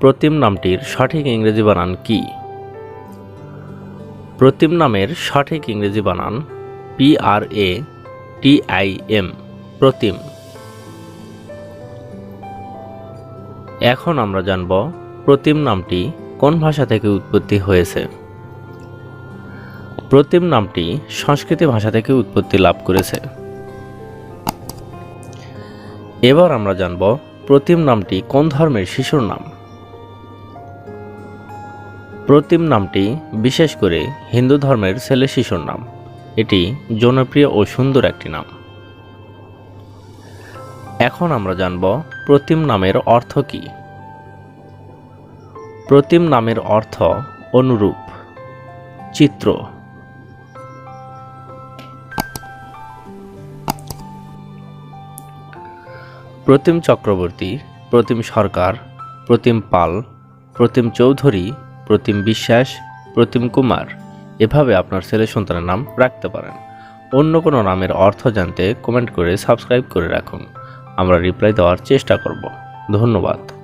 প্রতিম নামটির সঠিক ইংরেজি বানান কি? প্রতিম নামের সঠিক ইংরেজি বানান P R A T I M Pratim. এখন আমরা জানব প্রতিম নামটি কোন ভাষা থেকে উৎপত্তি হয়েছে। প্রতিম নামটি সংস্কৃত ভাষা থেকে উৎপত্তি লাভ করেছে। এবার আমরা জানব প্রতিম নামটি কোন ধর্মের শিশুর নাম? প্রতিম নামটি বিশেষ করে হিন্দু ধর্মের ছেলে শিশুর নাম। এটি জনপ্রিয় ও সুন্দর একটি নাম। এখন আমরা জানব প্রতিম নামের অর্থ কী। প্রতিম নামের অর্থ অনুরূপ, চিত্র। প্রতিম চক্রবর্তী, প্রতিম সরকার, প্রতিম পাল, প্রতিম চৌধুরী প্রতিম বিশ্বাস, প্রতিম কুমার। এভাবে আপনার ছেলে সন্তানের নাম রাখতে পারেন। অন্য কোনো নামের অর্থ জানতে কমেন্ট করে সাবস্ক্রাইব করে রাখুন। আমরা রিপ্লাই দেওয়ার চেষ্টা করব। ধন্যবাদ।